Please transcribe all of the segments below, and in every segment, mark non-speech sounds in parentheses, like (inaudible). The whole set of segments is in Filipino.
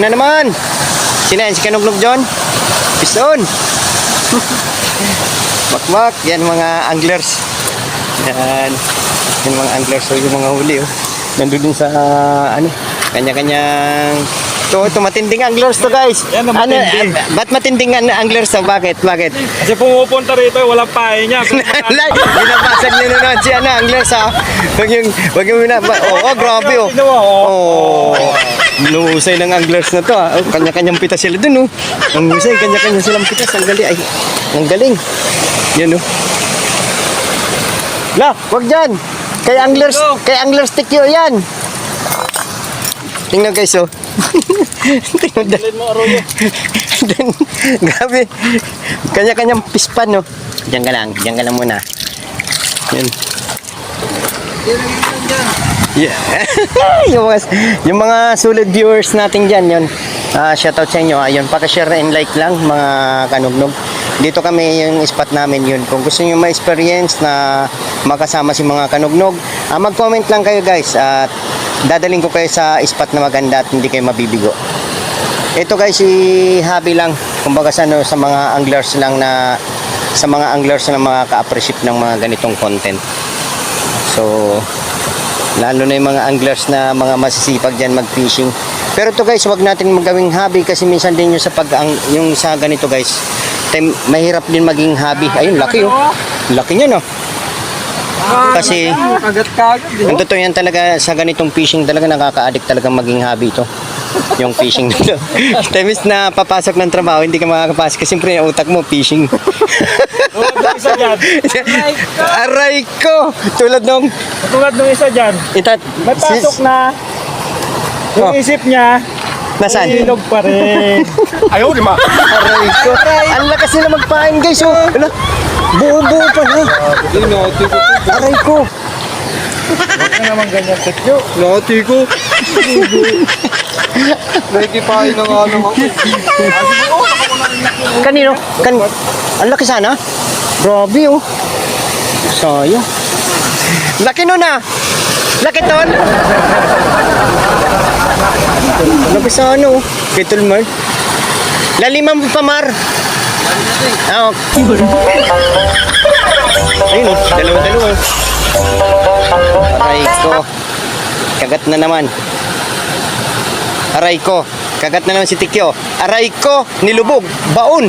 na naman. Sino yan? Si Kanugnog John? Pison. (laughs) Makmak. Yan mga anglers. Yan. Yan mga anglers. So yung mga huli oh. Nandun din sa ah, ano, kanya-kanyang ito, ito, matinding anglers to guys. Yan ang matindi. Ano, ah, ba't matinding an- anglers to? Bakit? Bakit? Kasi pumupunta rito, walang pahe niya. (laughs) Like, binabasag niyo na naman si ano, anglers ha. Wag yung, wag yung binaba. Oo, oh, grabe oh. Ginawa, oh. Oh, Nuhusay ng anglers na to ah. Oh, kanya-kanyang pitas sila dun oh. Ang husay, kanya-kanya silang pitas. Ang galing. Ay, ang galing. Yan oh. La, wag dyan. Kay anglers, kay anglers stick yun yan. Tingnan guys oh. (laughs) Tingnan Arroyo. Then, grabe. Kanya-kanyang pispan, no? Diyan ka lang. Diyan ka lang muna. Yan. Yeah. (laughs) yung mga yung mga sulit viewers natin diyan yon. Ah, shoutout sa inyo. Ayun, paka-share and like lang mga kanugnog. Dito kami yung spot namin yun. Kung gusto niyo ma-experience na makasama si mga kanugnog, ah, mag-comment lang kayo guys at dadaling ko kayo sa spot na maganda at hindi kayo mabibigo. Ito guys, si hobby lang. Kumbaga sa, ano, sa mga anglers lang na sa mga anglers na mga ka-appreciate ng mga ganitong content. So, lalo na yung mga anglers na mga masisipag dyan mag-fishing. Pero to guys, wag natin magawing hobby kasi minsan din yung sa pag ang, yung sa ganito guys, time, mahirap din maging hobby. Ayun, laki oh. Laki niya no. Kasi Kagat-kagat. ang totoo yan talaga sa ganitong fishing talaga nakaka-addict talaga maging hobby ito. Yung fishing nito. (laughs) Times na papasok ng trabaho, hindi ka makakapasok kasi siyempre yung utak mo fishing. Tulad nung isa dyan. (laughs) Aray ko! Tulad nung Tulad nung isa dyan. itat May pasok na. Yung Oh. isip niya, Nasaan? ilog pa rin. (laughs) Ayaw, di ma. Aray ko. Ang lakas nila magpain guys. Oh. Ano? Buo-buo pa na. Aray ko. Huwag na naman ganyan, Tekyo. Nati ko. Nakikipain na nga naman ako. Kanino? Kan Ang laki sana. Grabe oh. Sayang. Laki nun ah. Laki ton. Laki sana oh. Kittle mar. Laliman mo pa mar. Ah, okay. Ayun oh. Dalawa-dalawa. Aray ko. Kagat na naman. Aray ko. Kagat na naman si Tikyo. Aray ko. Nilubog. Baon.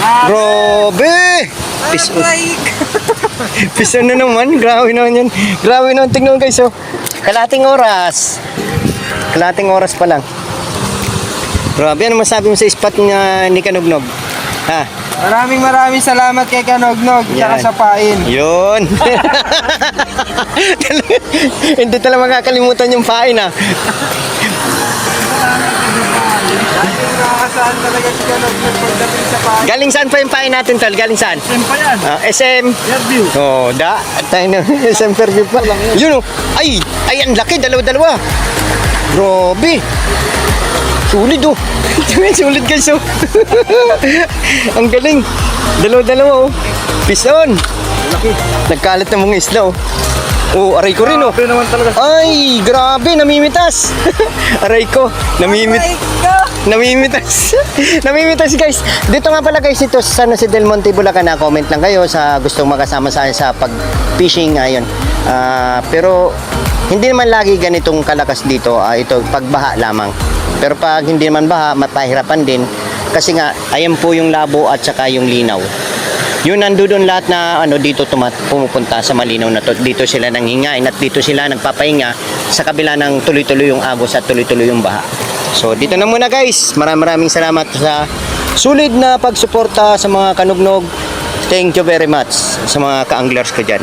Grabe. Piso. Piso na naman. Grabe naman yan. Grabe naman. Tingnan mo guys. Oh. Kalating oras. Kalating oras pa lang. Grabe. Ano masabi mo sa spot niya ni Kanugnog? Ha? Maraming maraming salamat kay Kanognog Yan. sa pain. Yun. (laughs) (laughs) Hindi talaga makakalimutan yung pain ah. Nakakasaan talaga si Kanognog pagdating sa pain. Galing saan pa yung pain natin tol? Galing saan? Saan pa yan? Ah, SM. Fairview. Oh, da. Tayo na. (laughs) SM Fairview pa. Yun oh. Ay, ay ang laki. Dalawa-dalawa. Grabe. Sulit oh. (laughs) Sulit guys oh. (laughs) ang galing. Dalawa-dalawa oh. Pison. Nagkalat ng mga isla oh. Oh, aray ko rin oh. Grabe naman talaga. Ay, grabe, namimitas. (laughs) Aray ko, namimit. Namimitas. (laughs) namimitas guys. Dito nga pala guys, ito sa San Jose del Monte, Bulacan na comment lang kayo sa gustong makasama sa akin sa pag-fishing ayun. Ah, pero hindi naman lagi ganitong kalakas dito. Ah, ito pagbaha lamang. Pero pag hindi naman baha, mapahirapan din kasi nga ayan po yung labo at saka yung linaw. Yun nandoon lahat na ano dito tumat pumupunta sa malinaw na to. Dito sila nanghingain at dito sila nagpapahinga sa kabila ng tuloy-tuloy yung agos at tuloy-tuloy yung baha. So dito na muna guys. Maraming maraming salamat sa sulit na pagsuporta sa mga kanugnog. Thank you very much sa mga ka-anglers ko dyan.